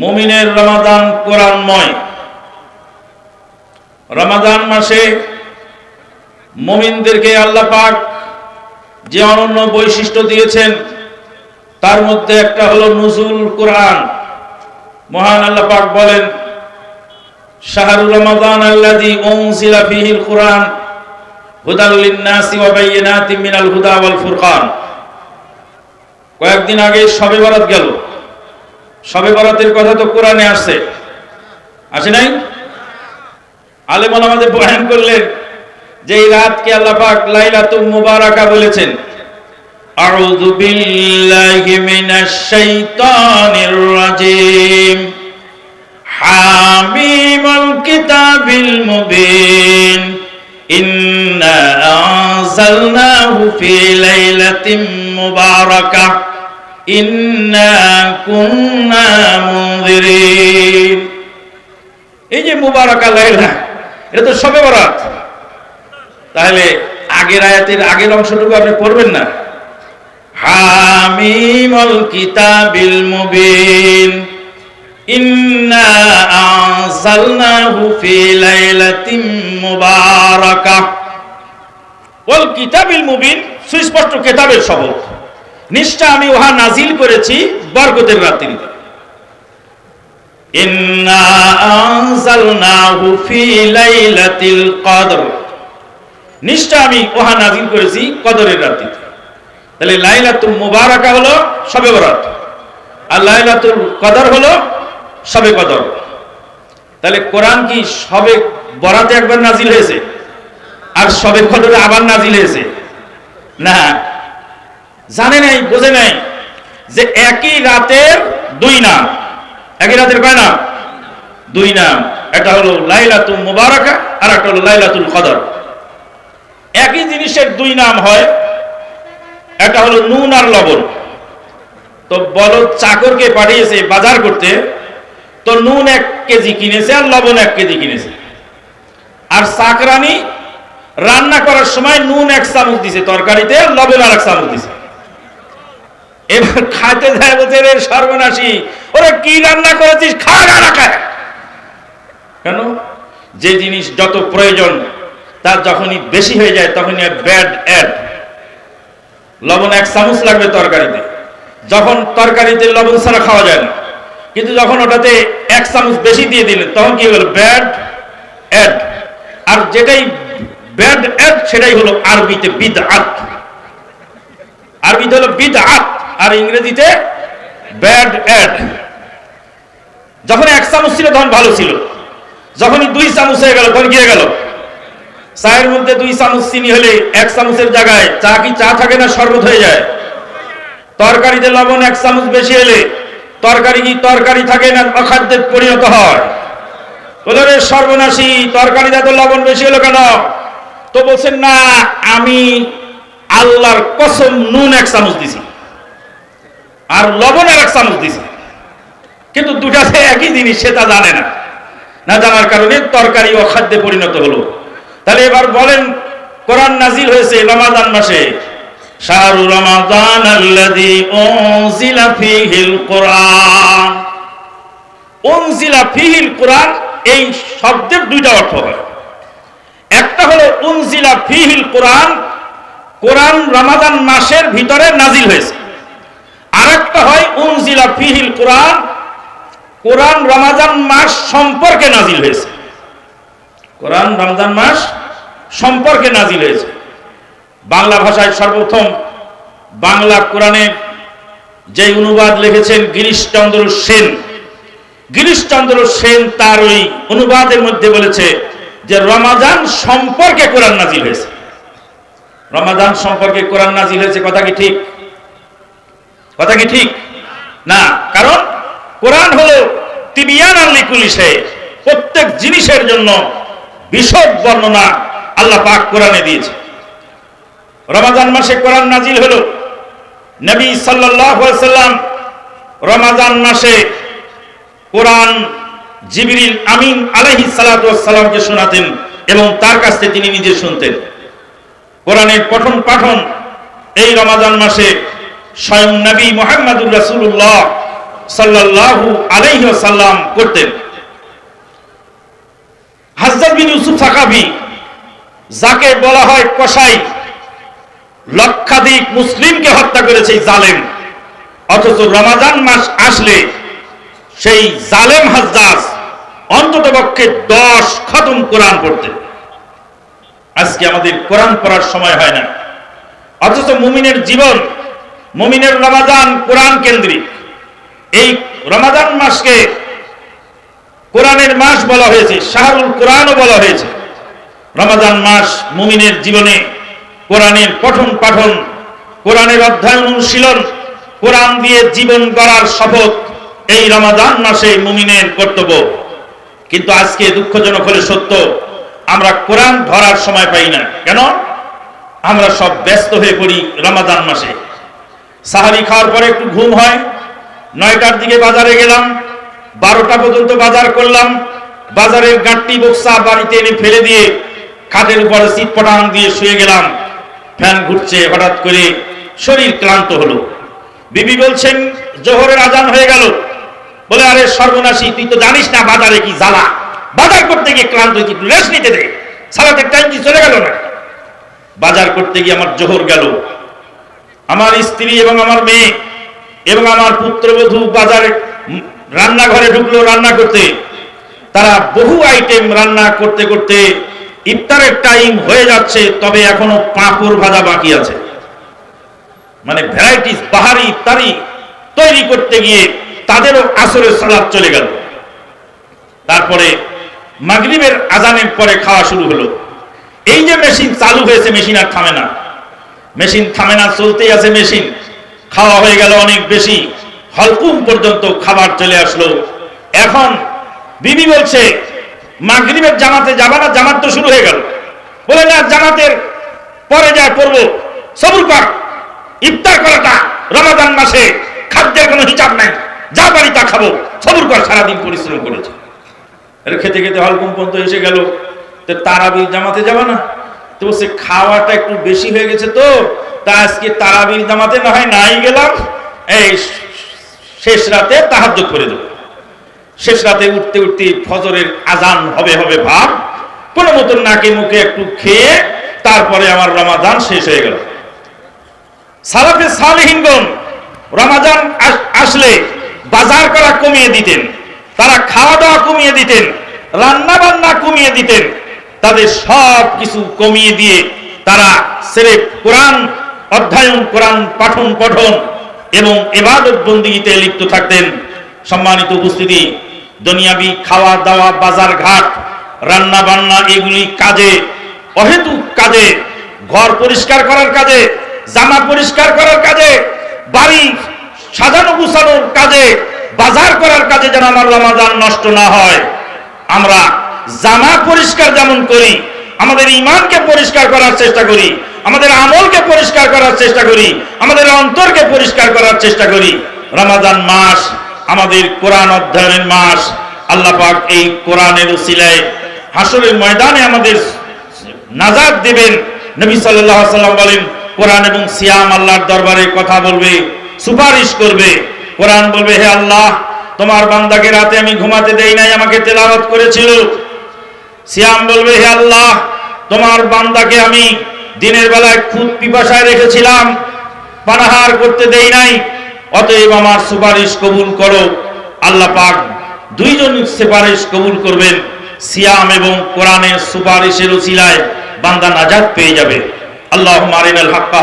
মুমিনের রমাদান কোরআনময়। রমাদান মাসে মুমিনদেরকে আল্লাহ পাক যে অনন্য বৈশিষ্ট্য দিয়েছেন, তার মধ্যে একটা হলো নুজুল কোরআন। মহান আল্লাহ পাক বলেন শাহরুর রমাদান আল্লাযী উনজিলা ফীহিল কোরআন হুদাল লিন-নাসি ওয়া মিনাল হুদা ওয়াল ফুরকান। কয়েকদিন আগে শবে বরাত গেল। শবে বরাতের কথা তো কোরআনে আসছে। আসে নাই? আলেমন আমাদের বয়ান করলেন যে এই রাতকে আল্লাহ পাক লাইলাতুল মুবারাকা বলেছেন। আউযু বিল্লাহি মিনাশ শাইতানির রাজিম। হামিমুল কিতাবিল মুবিন। ইন্না আনজালনাহু ফি লাইলাতিন মুনজিরিন এই যে মুবারাকা লাইলা এটা তো সবে বরাত। তাহলে আগের আয়াতের আগের অংশটুকু আপনি পড়বেন না? হামিমুল কিতাবিল মুবিন। ইন্না আনজালনাহু ফি লাইলাতিন মুবারাকাহ ওয়াল কিতাবিল মুবিন, সুস্পষ্ট কিতাবের শপথ। নিশ্চয় আমি উহা নাজিল করেছি বরকতের রাত্রিতে নিশ্চয় আমি উহা নাজিল করেছি কদরের রাত্রিতে। তাহলে লাইলাতুল মুবারাকা হলো সবে বরাত। আর লাইলাতুল কদর হলো সবে কদর। তাহলে কোরআন কি সবে বরাতে একবার নাজিল হয়েছে? আর সবে কদরে আবার নাজিল হয়েছে? না জানে নাই, বোঝে নাই যে একই রাতের দুই নাম। একই রাতের কয় নাম? দুই নাম। একটা হলো লাইলাতুল মুবারাকা, আর একটা হলো লাইলাতুল কদর। একই জিনিসের দুই নাম হয়, একটা হলো নুন আর লবণ। তো বলদ চাকরকে পাঠিয়েছে বাজার করতে, তো নুন এক কেজি কিনেছে আর লবণ এক কেজি কিনেছে। আর চাকরানি রান্না করার সময় নুন এক চামচ দিছে, তরকারিতে লবণ আর এক চামচ দিছে। এবার খাইতে যায় বলছে রে সর্বনাশী। ওরা কি রান্না করেছিস? খা না খায় কেন? যে জিনিস যত প্রয়োজন, তার যখনই বেশি হয়ে যায়, তখনই ব্যাড অ্যাড লবণ এক চামচ লাগবে তরকারিতে। যখন তরকারিতে লবণ ছাড়া খাওয়া যায় না, কিন্তু যখন ওটাতে এক চামচ বেশি দিয়ে দিলেন, তখন কি হলো? ব্যাড অ্যাড আর যেটাই ব্যাড অ্যাড সেটাই হলো আরবিতে বিদ আত আরবিতে হলো বিদ আত আর ইংরেজিতে ব্যাড অ্যাড যখন এক চামচ ছিল, তখন ভালো ছিল। যখনই দুই চামচ হয়ে গেল, তখন হয়ে গেল? চায়ের মধ্যে দুই চামচ চিনি হলে এক চামচের জায়গায় চা কি চা থাকে না শরবত হয়ে যায়? তরকারিতে লবণ এক চামচ বেশি এলে তরকারি কি তরকারি থাকে না অখাদ্যে পরিণত হয়? বলে সর্বনাশী তরকারিতে তো লবণ বেশি হলো কেন? তো বলছেন, না, আমি আল্লাহর কসম নুন এক চামচ দিছি। আর লবণ আর এক চামচ দিছি। কিন্তু দুটা সে একই জিনিস সেটা জানে না। না জানার কারণে তরকারি অখাদ্যে পরিণত হলো। তাহলে এবার বলেন, কোরআন নাজিল হয়েছে রমাদান মাসে। শাহরু রমাদান আল্লাযী উনজিলা ফীহিল কোরআন। উনজিলা ফীহিল কোরআন, এই শব্দের দুইটা অর্থ হয়। একটা হলো উনজিলা ফীহিল কোরআন কোরআন রমাদান মাসের ভিতরে নাজিল হয়েছে। আরেকটা হয়, উনজিলা ফীহিল কোরআন। কোরআন রমাদান মাস সম্পর্কে নাজিল হয়েছে। কোরআন রমজান মাস সম্পর্কে নাজিল হয়েছে। বাংলা ভাষায় সর্বপ্রথম বাংলা কোরআনের যে অনুবাদ লিখেছেন গিরিশচন্দ্র সেন। গিরিশচন্দ্র সেন তার ওই অনুবাদের মধ্যে বলেছে যে রমাদান সম্পর্কে কোরআন নাজিল হয়েছে। রমাদান সম্পর্কে কোরআন নাজিল হয়েছে, কথা কি ঠিক? কথা কি ঠিক? না, কারণ কোরআন হলো তিবিয়ান আল্লিকুলিশে প্রত্যেক জিনিসের জন্য বিশদ বর্ণনা আল্লাহ পাক কোরআনে দিয়েছে। রমাজান মাসে কোরআন নাজিল হলো। নবী সাল্লাম রমাজান মাসে কোরআন জিবরিল আমিন আলহি সালাতামকে শোনাতেন এবং তার কাছ থেকে তিনি নিজে শুনতেন। কোরআনের পঠন পাঠন এই রমাজান মাসে স্বয়ং নবী মোহাম্মদুর রাসূলুল্লাহ সাল্লাল্লাহু আলাইহি ওয়াসাল্লাম করতেন। হাজরত বিন ইউসুফ সাকাবি যাকে বলা হয় কসাই, লক্ষাধিক মুসলিমকে হত্যা করেছে জালেম। অথচ রমাজান মাস আসলে সেই জালেম হাজ্জাজ অন্তত পক্ষে দশ খতম কোরআন পড়তেন আজকে আমাদের কোরআন পড়ার সময় হয় না। অথচ মুমিনের জীবন মুমিনের রমাজান কোরআন কেন্দ্রিক। এই রমাজান মাসকে কোরআনের মাস বলা হয়েছে, শাহরুল কোরআনও বলা হয়েছে। রমাজান মাস মুমিনের জীবনে কোরআনের পঠন পাঠন, কোরআনের অধ্যয়ন অনুশীলন, কোরআন দিয়ে জীবন গড়ার শপথ, এই রমাজান মাসে মুমিনের কর্তব্য। কিন্তু আজকে দুঃখজনক হলে সত্য, আমরা কোরআন ধরার সময় পাই না। কেন? আমরা সব ব্যস্ত হয়ে পড়ি রমাদান মাসে। সাহারি খাওয়ার পরে একটু ঘুম হয়, নয়টার দিকে বাজারে গেলাম, বারোটা পর্যন্ত বাজার করলাম, বাজারের গাঁটটি বক্সা বাড়িতে এনে ফেলে দিয়ে খাটের উপরে সিট পটান দিয়ে শুয়ে গেলাম। ফ্যান ঘুরছে, হঠাৎ করে শরীর ক্লান্ত হলো। বিবি বলছেন, জোহরের আজান হয়ে গেল। বলে, আরে সর্বনাশী, তুই তো জানিস না বাজারে কি জ্বালা। বাজার করতে গিয়ে ক্লান্ত হয়েছি রেস্ট নিতে দে। সালাতের টাইম কি চলে গেল না বাজার করতে গিয়ে আমার জোহর গেল। আমার স্ত্রী এবং আমার মেয়ে এবং আমার পুত্রবধূ বাজারে রান্নাঘরে ঢুকলো রান্না করতে। তারা বহু আইটেম রান্না করতে করতে ইফতারের টাইম হয়ে যাচ্ছে, তবে এখনও পাঁপড় ভাজা বাকি আছে। মানে ভ্যারাইটিস বাহারি ইফতারি তৈরি করতে গিয়ে তাদেরও আসরের সালাদ চলে গেল। তারপরে মাগরিবের আজানের পরে খাওয়া শুরু হলো। এই যে মেশিন চালু হয়েছে মেশিন আর থামে না। মেশিন থামে না, চলতেই আছে মেশিন। খাওয়া হয়ে গেল অনেক বেশি। হলকুম পর্যন্ত খাবার চলে আসলো। এখন বিবি বলছে, মাগরিবের জামাতে যাবা না? জামাত তো শুরু হয়ে গেল। বলে, না, জামাতের পরে যা করব, সবুর কর ইফতার করাটা রমাদান মাসে। খাদ্যের কোনো হিসাব নাই। যা পারি তা খাব। সবুর কর সারাদিন পরিশ্রম করেছে। খেতে খেতে হলকুম পর্যন্ত এসে গেল। তো তারাবির জামাতে যাবা না? তো বলছে খাওয়াটা একটু বেশি হয়ে গেছে তো, তা আজকে তারাবির জামাতে না হয় নাই গেলাম, এই শেষ রাতে তাহাজ্জুদ করে দেবো। শেষ রাতে উঠতে উঠতে ফজরের আজান হবে হবে ভাব। কোনো মতন নাকে মুখে একটু খেয়ে তারপরে আমার রমাদান শেষ হয়ে গেল। সালাফে সালেহিনগণ রমাজান আস- আসলে বাজার করা কমিয়ে দিতেন, তারা খাওয়া দাওয়া কমিয়ে দিতেন রান্না বান্না কমিয়ে দিতেন তাদের সব কিছু কমিয়ে দিয়ে তারা সেরে কোরআন, অধ্যয়ন, কোরআন পাঠন, পঠন এবং এবাদত বন্দিতে লিপ্ত থাকতেন। সম্মানিত উপস্থিতি, দুনিয়াবি খাওয়া দাওয়া বাজার ঘাট রান্না বান্না এগুলি কাজে, অহেতুক কাজে, ঘর পরিষ্কার করার কাজে, জামা পরিষ্কার করার কাজে, বাড়ি সাজানো গুছানোর কাজে, বাজার করার কাজে যেন আমার রমাজান নষ্ট না হয়। আমরা জামা পরিষ্কার যেমন করি, আমাদের ইমানকে পরিষ্কার করার চেষ্টা করি, আমাদের আমলকে পরিষ্কার করার চেষ্টা করি, আমাদের অন্তরকে পরিষ্কার করার চেষ্টা করি। রমাজান মাস, আমাদের কোরআন অধ্যয়নের মাস, আল্লাহ পাক এই কোরআনের উসিলায় হাসরের ময়দানে আমাদের নাজাদ দেবেন। নবী আলাইহি সাল্লাম বলেন, কোরআন এবং সিয়াম আল্লাহর দরবারে কথা বলবে, সুপারিশ করবে। কোরআন বলবে, হে আল্লাহ, তোমার বান্দাকে রাতে আমি ঘুমাতে দেই নাই, আমাকে তেলাওয়াত করেছিল। সিয়াম বলবে, হে আল্লাহ, তোমার বান্দাকে আমি দিনের বেলায় খুব পিপাসায় রেখেছিলাম, পানাহার করতে দেই নাই, অতএব আমার সুপারিশ কবুল করো। আল্লাহ পাক দুইজন সুপারিশ কবুল করবেন, সিয়াম এবং কোরআনের সুপারিশের উসিলায় বান্দা নাজাত পেয়ে যাবে। আল্লাহ মারিনাল হাক্কা